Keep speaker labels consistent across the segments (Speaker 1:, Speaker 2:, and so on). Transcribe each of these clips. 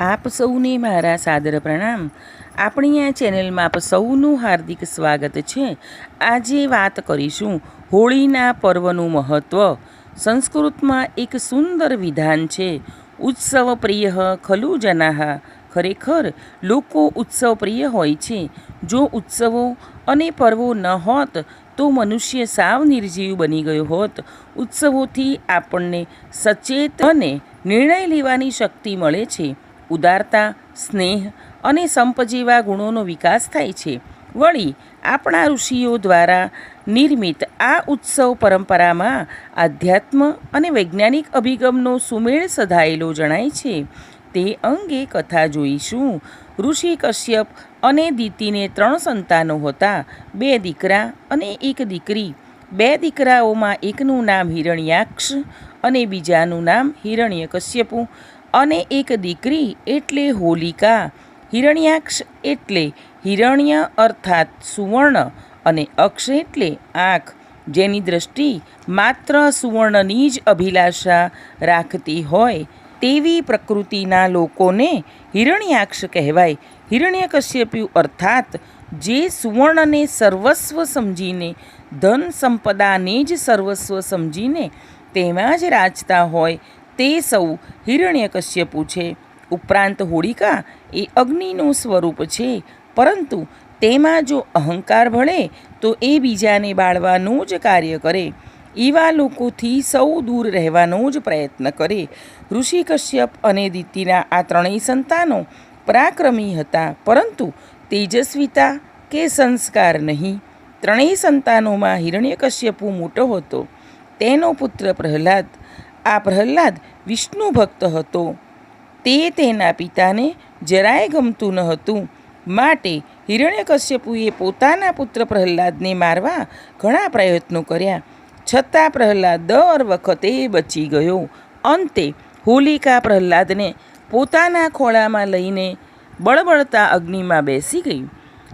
Speaker 1: આપ સૌને મારા સાદર પ્રણામ. આપણી આ ચેનલમાં આપ સૌનું હાર્દિક સ્વાગત છે. આજે વાત કરીશું હોળીના પર્વનું મહત્ત્વ સંસ્કૃતમાં એક સુંદર વિધાન છે, ઉત્સવ પ્રિય ખલુ જનાહ. ખરેખર, લોકો ઉત્સવ પ્રિય હોય છે. જો ઉત્સવો અને પર્વો ન હોત, તો મનુષ્ય સાવ નિર્જીવ બની ગયો હોત. ઉત્સવોથી આપણને સચેત અને નિર્ણય લેવાની શક્તિ મળે છે. ઉદારતા, સ્નેહ અને સંપ જેવા ગુણોનો વિકાસ થાય છે. વળી, આપણા ઋષિઓ દ્વારા નિર્મિત આ ઉત્સવ પરંપરામાં આધ્યાત્મ અને વૈજ્ઞાનિક અભિગમનો સુમેળ સધાયેલો જણાય છે. તે અંગે કથા જોઈશું. ઋષિ કશ્યપ અને દીતીને ત્રણ સંતાનો હતા, બે દીકરા અને એક દીકરી. બે દીકરાઓમાં એકનું નામ હિરણ્યાક્ષ અને બીજાનું નામ હિરણ્ય હિરણ્યકશ્યપુ. અને એક દીકરી એટલે હોલિકા, હિરણ્યાક્ષ એટલે હિરણ્ય અર્થાત સુવર્ણ અને અક્ષ એટલે આંખ. જેની દ્રષ્ટિ માત્ર સુવર્ણની જ અભિલાષા રાખતી હોય તેવી પ્રકૃતિના લોકોને હિરણ્યાક્ષ કહેવાય. હિરણ્યકશ્યપ્યુ અર્થાત જે સુવર્ણને સર્વસ્વ સમજીને, ધન સંપદાને જ સર્વસ્વ સમજીને તેમાં જ રાચતા હોય તે સૌ હિરણ્યકશ્યપુ છે ઉપરાંત હોળિકા, એ અગ્નિનું સ્વરૂપ છે? પરંતુ તેમાં જો અહંકાર ભળે, તો એ બીજાને બાળવાનું જ કાર્ય કરે. એવા લોકોથી સૌ દૂર રહેવાનો જ પ્રયત્ન કરે. ઋષિ કશ્યપ અને દિતિના આ ત્રણેય સંતાનો પરાક્રમી હતા, પરંતુ તેજસ્વીતા કે સંસ્કાર નહીં. ત્રણેય સંતાનોમાં હિરણ્યકશ્યપુ મોટો હતો. તેનો પુત્ર પ્રહલાદ આ પ્રહલાદ વિષ્ણુ ભક્ત હતો. તે તેના પિતાને જરાય ગમતું ન હતું. માટે હિરણ્યકશ્યપુએ પોતાના પુત્ર પ્રહલાદને મારવા ઘણા પ્રયત્નો કર્યા. છતાં પ્રહલાદ દર વખતે બચી ગયો. અંતે હોલિકા પ્રહલાદને પોતાના ખોળામાં લઈને બળબળતા અગ્નિમાં બેસી ગઈ.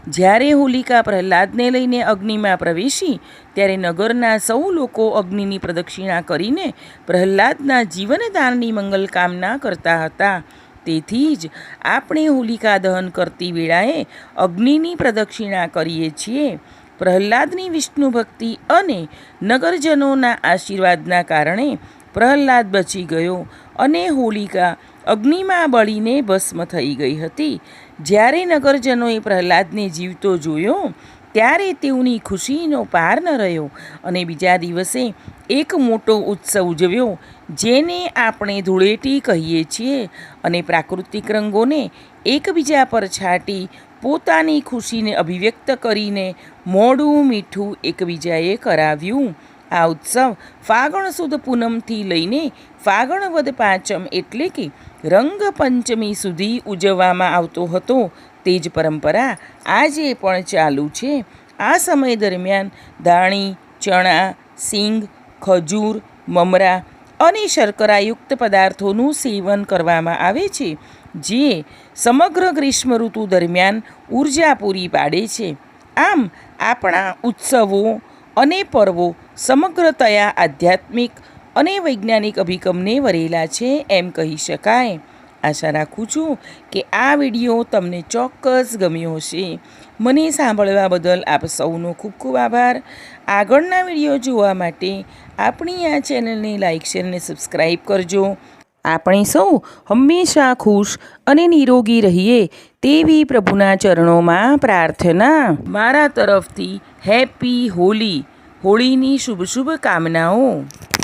Speaker 1: જ્યારે હોલિકા પ્રહલાદને લઈને અગ્નિમાં પ્રવેશી, ત્યારે નગરના સૌ લોકો અગ્નિની પ્રદક્ષિણા કરીને પ્રહલાદના જીવનદાનની મંગલ કામના કરતા હતા. તેથી જ આપણે હોલિકા દહન કરતી વેળાએ અગ્નિની પ્રદક્ષિણા કરીએ છીએ. પ્રહલાદની વિષ્ણુ ભક્તિ અને નગરજનોના આશીર્વાદના કારણે પ્રહલાદ બચી ગયો અને હોલિકા અગ્નિમાં બળીને ભસ્મ થઈ ગઈ હતી. જ્યારે નગરજનોએ પ્રહલાદને જીવતો જોયો, ત્યારે તેઓની ખુશીનો પાર ન રહ્યો અને બીજા દિવસે એક મોટો ઉત્સવ ઉજવ્યો, જેને આપણે ધૂળેટી કહીએ છીએ અને પ્રાકૃતિક રંગોને એકબીજા પર છાંટી પોતાની ખુશીને અભિવ્યક્ત કરીને મોડું મીઠું એકબીજાએ કરાવ્યું. આ ઉત્સવ ફાગણ સુદ પૂનમથી લઈને ફાગણ વદ પાંચમ એટલે કે રંગ પંચમી સુધી ઉજવવામાં આવતો હતો. તે જ પરંપરા આજે પણ ચાલુ છે. આ સમય દરમિયાન ધાણી, ચણા, સિંગ, ખજૂર, મમરા અને શર્કરાયુક્ત પદાર્થોનું સેવન કરવામાં આવે છે, જે સમગ્ર ગ્રીષ્મ ઋતુ દરમિયાન ઊર્જા પૂરી પાડે છે. આમ, આપણા ઉત્સવો અને પર્વો સમગ્રતયા આધ્યાત્મિક અને વૈજ્ઞાનિક અભિગમને વરેલા છે એમ કહી શકાય. આશા રાખું છું કે આ વીડિયો તમને ચોક્કસ ગમ્યો હશે. મને સાંભળવા બદલ આપ સૌનો ખૂબ ખૂબ આભાર. આગળના વીડિયો જોવા માટે આપણી આ ચેનલને લાઇક શેર સબસ્ક્રાઈબ કરજો. આપણે સૌ હંમેશા ખુશ અને નિરોગી રહીએ તેવી પ્રભુના ચરણોમાં પ્રાર્થના. મારા તરફથી હેપી હોલી. હોળીની શુભ શુભ કામનાઓ.